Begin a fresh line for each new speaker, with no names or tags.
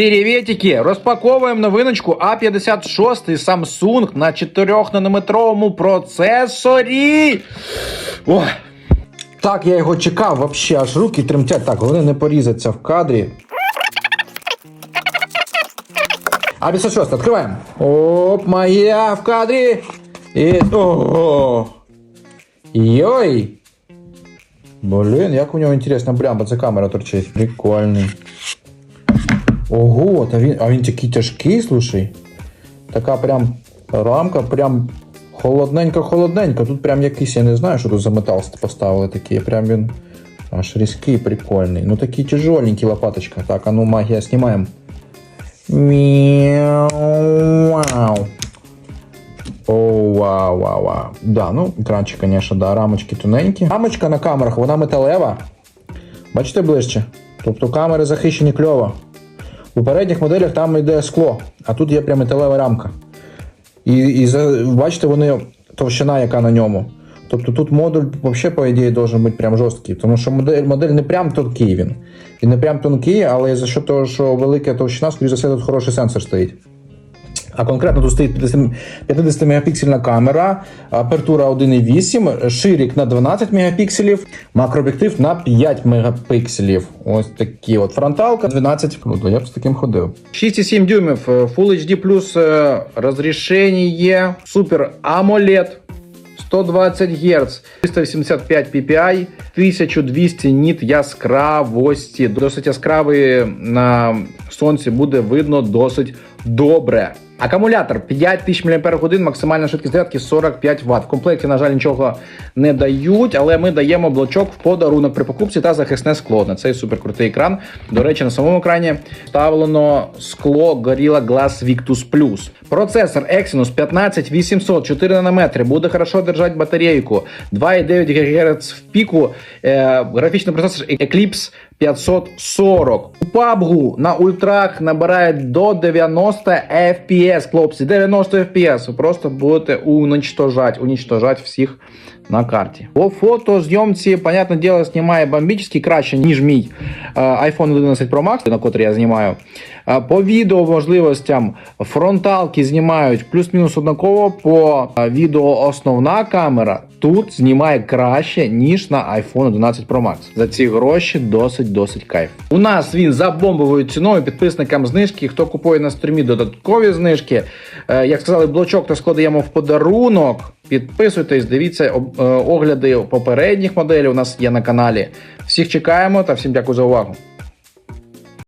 Привітики! Розпаковуємо новиночку А56 Samsung на 4-нанометровому процесорі. Ой. Так, я його чекав, вообще аж руки тремтять. Так, вони не порізаться в кадрі. А56, відкриваємо. Оп, моя в кадрі. І. Ого. Йой. Блін, як у нього інтересно, прямо це камера торчить. Прикольний. Ого, та він, а він такий тяжкий, слушай. Така прям рамка, прям холодненько-холодненько. Тут прям якийсь, я не знаю, що тут за метал поставили такий. Прям він аж різкий, прикольний. Ну такий тяжеленький лопаточка. Так, а ну магія знімаємо. Мяу. Вау. О, вау, вау, вау. Да, ну, екранчик, конечно, да, рамочки тоненькі. Рамочка на камерах, вона металева. Бачите ближче? Тобто камери захищені кльово. У передніх моделях там йде скло, а тут є прям металева рамка. І, і бачите, вони товщина, яка на ньому. Тобто тут модуль, взагалі, по ідеї, має бути прям жорсткий. Тому що модель, модель не прям тонкий він. І не прям тонкий, але за що того, що велика товщина, скоріш за все, тут хороший сенсор стоїть. А конкретно тут стоїть 50 50 мегапіксельна камера, апертура 1.8, ширик на 12 мегапікселів, макрооб'єктив на 5 мегапікселів. Ось такі от фронталка 12. Круто, я б з таким ходив. 6,7 дюймів, Full HD плюс е, розрішення, супер AMOLED. 120 Гц, 385 ppi, 1200 ніт яскравості. Досить яскравий на сонці буде видно досить добре. Акумулятор 5000 мАч, максимальна швидкість зарядки 45 Вт. В комплекті, на жаль, нічого не дають, але ми даємо блочок в подарунок при покупці та захисне скло на цей суперкрутий екран. До речі, на самому екрані вставлено скло Gorilla Glass Victus Plus. Процесор Exynos 15800, 4 нанометри, буде хорошо держати батарейку. 2,9 ГГц в піку. Е, графічний процесор Eclipse 540. У PUBG на ультрах набирає до 90 FPS, хлопці. 90 FPS. Ви просто будете уничтожать, уничтожать всіх на карті. По фотозйомці, понятне діло, знімає бомбічно краще, ніж мій е, iPhone 11 Pro Max, на котрий я знімаю. Е, По відео можливостям фронталки знімають плюс-мінус однаково. По е, відео основна камера тут знімає краще, ніж на iPhone 11 Pro Max. За ці гроші досить досить кайф. У нас він за бомбовою ціною. Підписникам знижки. Хто купує на стрімі додаткові знижки, е, як сказали, блочок та складаємо в подарунок. Підписуйтесь, дивіться огляди попередніх моделей. У нас є на каналі. Всіх чекаємо та всім дякую за увагу.